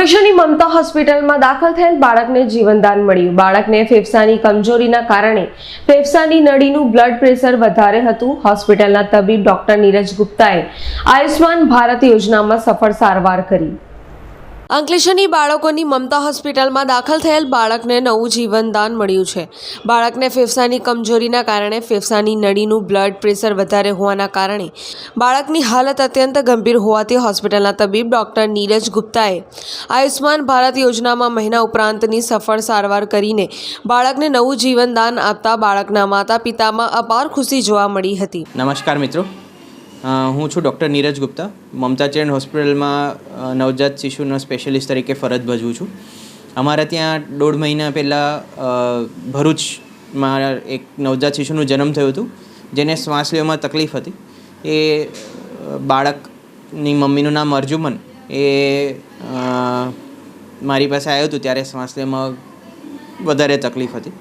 અંકલેશ્વરની મમતા હોસ્પિટલમાં દાખલ થયેલ બાળકને જીવનદાન મળ્યું. બાળકને ફેફસાની કમજોરીના કારણે ફેફસાની નળીનું બ્લડ પ્રેશર વધારે હતું. હોસ્પિટલના તબીબ ડોક્ટર નીરજ ગુપ્તાએ આયુષ્માન ભારત યોજનામાં સફળ સારવાર કરી. અંકલેશ્વરની બાળકોની મમતા હોસ્પિટલમાં દાખલ થયેલ બાળકને નવું જીવનદાન મળ્યું છે. બાળકને ફેફસાની કમજોરીના કારણે ફેફસાની નળીનું બ્લડ પ્રેશર વધારે હોવાના કારણે બાળકની હાલત અત્યંત ગંભીર હોવાથી હોસ્પિટલના તબીબ ડૉક્ટર નીરજ ગુપ્તાએ આયુષ્માન ભારત યોજનામાં મહિના ઉપરાંતની સફળ સારવાર કરીને બાળકને નવું જીવનદાન આપતા બાળકના માતા પિતામાં અપાર ખુશી જોવા મળી હતી. નમસ્કાર મિત્રો. હું છું ડૉક્ટર નીરજ ગુપ્તા. મમતા ચરણ હોસ્પિટલમાં નવજાત શિશુનો સ્પેશિયલિસ્ટ તરીકે ફરજ ભજવું છું. અમારા ત્યાં દોઢ મહિના પહેલાં ભરૂચમાં એક નવજાત શિશુનું જન્મ થયું હતું, જેને શ્વાસ લેવામાં તકલીફ હતી. એ બાળકની મમ્મીનું નામ અર્જુમન. એ મારી પાસે આવ્યું હતું ત્યારે શ્વાસ લેવામાં વધારે તકલીફ હતી.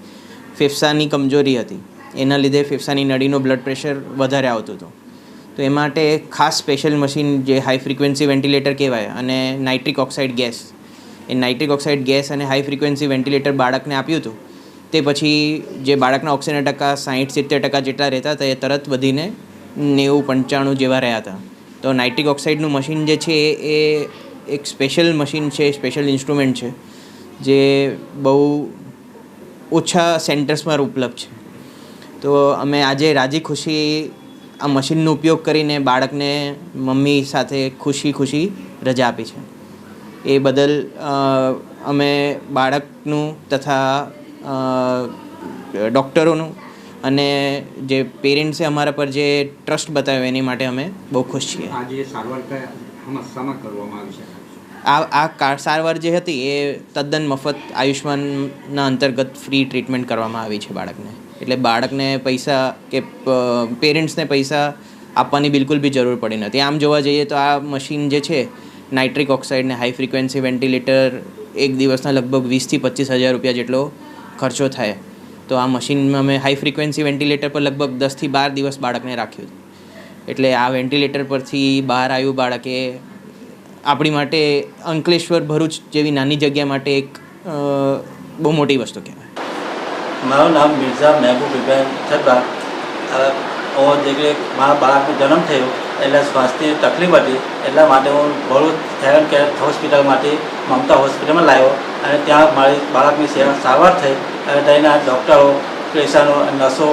ફેફસાની કમજોરી હતી. એના લીધે ફેફસાની નળીનું બ્લડ પ્રેશર વધારે આવતું હતું. તો એ માટે ખાસ સ્પેશિયલ મશીન જે હાઈ ફ્રિકવન્સી વેન્ટિલેટર કહેવાય અને નાઇટ્રિક ઓક્સાઇડ ગેસ એ નાઇટ્રિક ઓક્સાઇડ ગેસ અને હાઈ ફ્રિકવન્સી વેન્ટિલેટર બાળકને આપ્યું હતું. તે પછી જે બાળકના ઓક્સિજન ટકા, સાહીઠ, સિત્તેર ટકા જેટલા રહેતા હતા, એ તરત વધીને નેવું, પંચાણું જેવા રહ્યા હતા. તો નાઇટ્રિક ઓક્સાઇડનું મશીન જે છે, એ એક સ્પેશિયલ મશીન છે સ્પેશિયલ ઇન્સ્ટ્રુમેન્ટ છે, જે બહુ ઓછા સેન્ટર્સમાં ઉપલબ્ધ છે. તો અમે આજે રાજી ખુશી આ મશીનનો ઉપયોગ કરીને બાળકને મમ્મી સાથે ખુશી ખુશી રજા આપી છે. એ બદલ અમે બાળકનું તથા ડૉક્ટરોનું અને જે પેરેન્ટ્સે અમારા પર જે ટ્રસ્ટ બતાવ્યો એની માટે અમે બહુ ખુશ છીએ. આ આ સારવાર જે હતી એ તદ્દન મફત આયુષ્માનના અંતર્ગત ફ્રી ટ્રીટમેન્ટ કરવામાં આવી છે બાળકને. એટલે બાળકને પૈસા કે પેરેન્ટ્સને પૈસા આપવાની બિલકુલ બી જરૂર પડી નથી. આમ જોવા જઈએ તો આ મશીન જે છે નાઇટ્રિક ઓક્સાઇડને હાઈ ફ્રિકવન્સી વેન્ટિલેટર એક દિવસના લગભગ વીસથી પચીસ હજાર રૂપિયા જેટલો ખર્ચો થાય. તો આ મશીનમાં અમે હાઈ ફ્રિકવન્સી વેન્ટિલેટર પર લગભગ દસથી બાર દિવસ બાળકને રાખ્યું. એટલે આ વેન્ટિલેટર પરથી બહાર આવ્યું બાળકે આપણી માટે અંકલેશ્વર ભરૂચ જેવી નાની જગ્યા માટે એક બહુ મોટી વસ્તુ કહેવાય. મારું નામ મિર્ઝા મહેબૂબીબેન ઇબ્રાહિમ છતાં હું જે મારા બાળકનો જન્મ થયો, એટલે સ્વાસ્થ્ય તકલીફ હતી, એટલા માટે હું ભરૂચ હેવન કેર હોસ્પિટલમાંથી મમતા હોસ્પિટલમાં લાવ્યો અને ત્યાં મારી બાળકની સેવા સારવાર થઈ અને તેના ડૉક્ટરો, પેશન્ટો નર્સો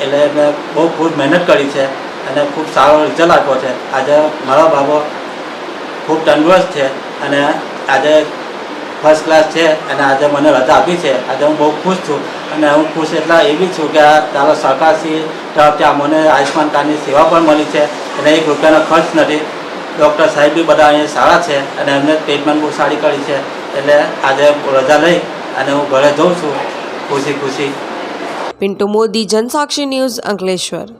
એટલે મેં બહુ ખૂબ મહેનત કરી છે અને ખૂબ સારો રિઝલ્ટ આપ્યો છે. આજે મારા બાબો ખૂબ તંદુરસ્ત છે અને આજે ફર્સ્ટ ક્લાસ છે અને આજે મને રજા આપી છે. આજે હું બહુ ખુશ છું. અને હું ખુશ એટલા એવી છું કે આ તારો સરકારશ્રી તરફથી આ મને આયુષ્માન કાર્ડની સેવા પણ મળી છે અને એક રૂપિયાનો ખર્ચ નથી. ડૉક્ટર સાહેબ બી બધા અહીંયા સારા છે અને એમને ટ્રીટમેન્ટ બહુ સારી કરી છે. એટલે આજે રજા લઈ અને હું ઘરે જઉં છું. ખુશી ખુશી. પિન્ટુ મોદી, જનસાક્ષી ન્યૂઝ અંકલેશ્વર.